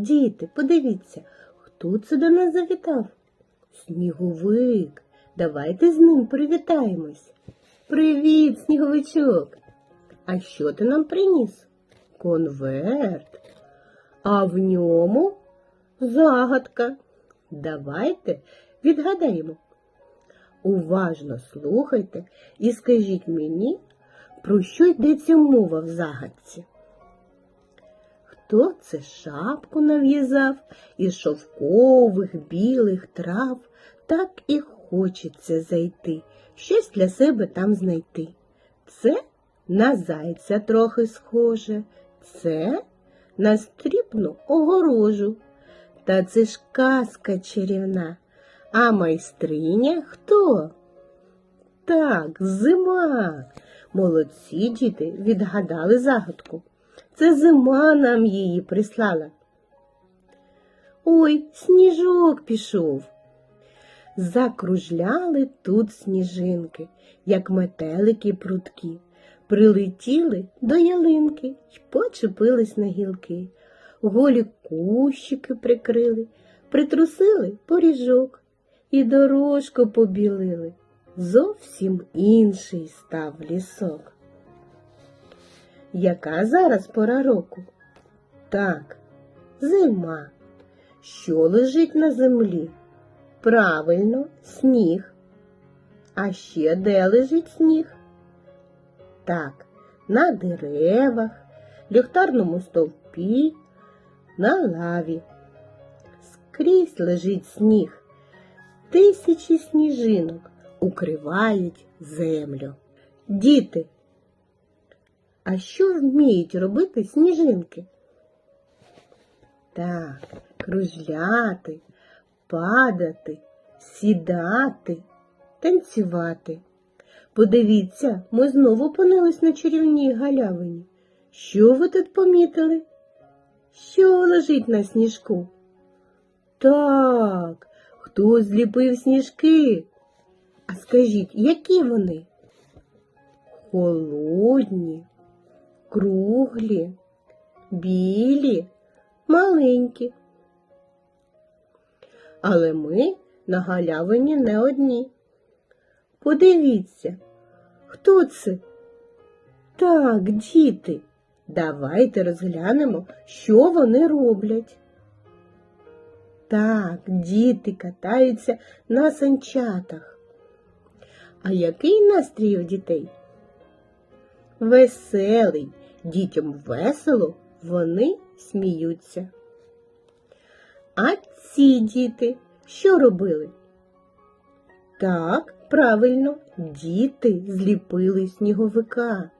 Діти, подивіться, хто це до нас завітав? Сніговик. Давайте з ним привітаємось. Привіт, сніговичок. А що ти нам приніс? Конверт. А в ньому загадка. Давайте відгадаємо. Уважно слухайте і скажіть мені, про що йдеться мова в загадці. Хто це шапку нав'язав із шовкових білих трав, так і хочеться зайти, щось для себе там знайти. Це на зайця трохи схоже, це на стріпну огорожу. Та це ж казка чарівна. А майстриня хто? Так, зима. Молодці діти відгадали загадку. Це зима нам її прислала. Ой, сніжок пішов. Закружляли тут сніжинки, як метелики прудкі, прилетіли до ялинки й почепились на гілки, голі кущики прикрили, притрусили поріжок і дорожку побілили. Зовсім інший став лісок. Яка зараз пора року? Так, зима. Що лежить на землі? Правильно, сніг. А ще де лежить сніг? Так, на деревах, ліхтарному стовпі, на лаві. Скрізь лежить сніг. Тисячі сніжинок укривають землю. Діти, а що вміють робити сніжинки? Так, кружляти, падати, сідати, танцювати. Подивіться, ми знову опинились на чарівній галявині. Що ви тут помітили? Що лежить на сніжку? Так, хто зліпив сніжки? А скажіть, які вони? Холодні, круглі, білі, маленькі. Але ми на галявині не одні. Подивіться, хто це? Так, діти, давайте розглянемо, що вони роблять. Так, діти катаються на санчатах. А який настрій у дітей? Веселий, дітям весело, вони сміються. А ці діти що робили? Так, правильно, діти зліпили сніговика.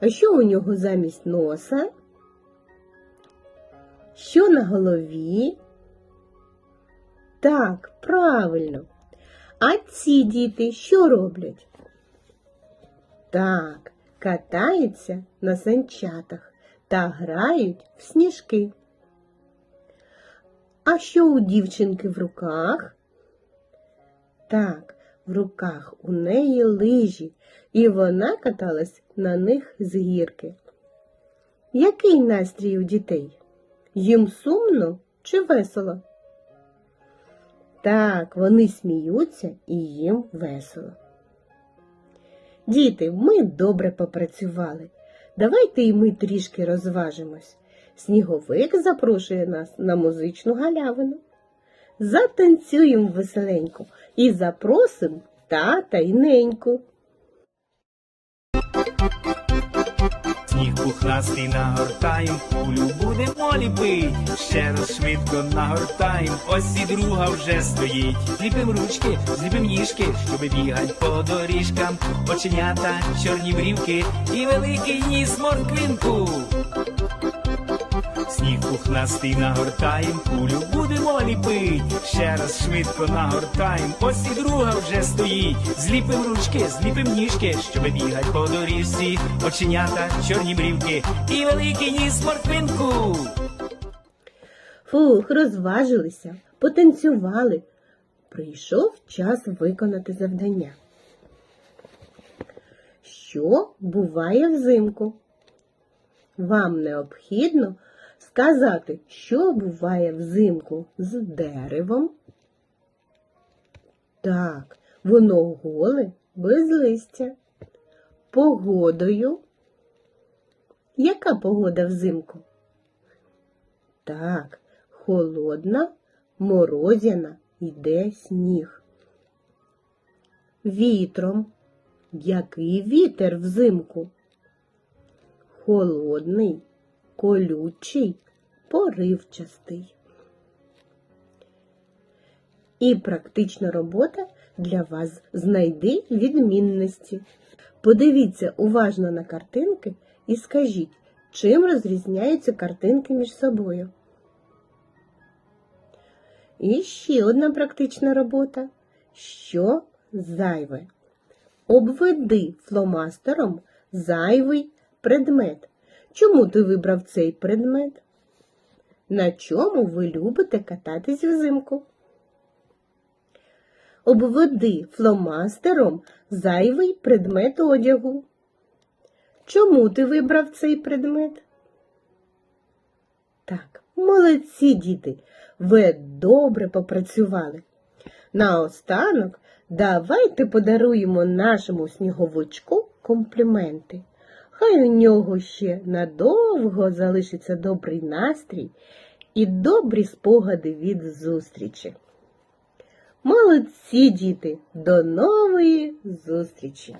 А що у нього замість носа? Що на голові? Так, правильно. А ці діти що роблять? Так, катаються на санчатах та грають в сніжки. А що у дівчинки в руках? Так, в руках у неї лижі, і вона каталась на них з гірки. Який настрій у дітей? Їм сумно чи весело? Так, вони сміються і їм весело. Діти, ми добре попрацювали. Давайте і ми трішки розважимось. Сніговик запрошує нас на музичну галявину. Затанцюємо веселенько і запросимо тата й неньку. Пухнастий нагортаєм, кулю будемо ліпить. Ще раз швидко нагортаєм, ось і друга вже стоїть. Зліпим ручки, зліпим ніжки, щоб бігать по доріжкам. Оченята, чорні брівки і великий ніс морквинку. Сніг пухнастий нагортаєм, кулю будемо ліпить. Ще раз швидко нагортаєм, ось і друга вже стоїть. Зліпим ручки, зліпим ніжки, щоб бігать по доріжці. Оченята, чорні брівки і великий ніс морквинку. Фух, розважилися, потанцювали. Прийшов час виконати завдання. Що буває взимку? Вам необхідно сказати, що буває взимку з деревом? Так, воно голе без листя. Погодою. Яка погода взимку? Так, холодна, морозяна, йде сніг. Вітром. Який вітер взимку? Холодний, колючий, поривчастий. І практична робота для вас знайди відмінності. Подивіться уважно на картинки і скажіть, чим розрізняються картинки між собою. І ще одна практична робота. Що зайве? Обведи фломастером зайвий предмет. Чому ти вибрав цей предмет? На чому ви любите кататись взимку? Обведи фломастером зайвий предмет одягу. Чому ти вибрав цей предмет? Так, молодці діти, ви добре попрацювали. Наостанок давайте подаруємо нашому сніговичку компліменти. Хай у нього ще надовго залишиться добрий настрій і добрі спогади від зустрічі. Молодці, діти! До нової зустрічі!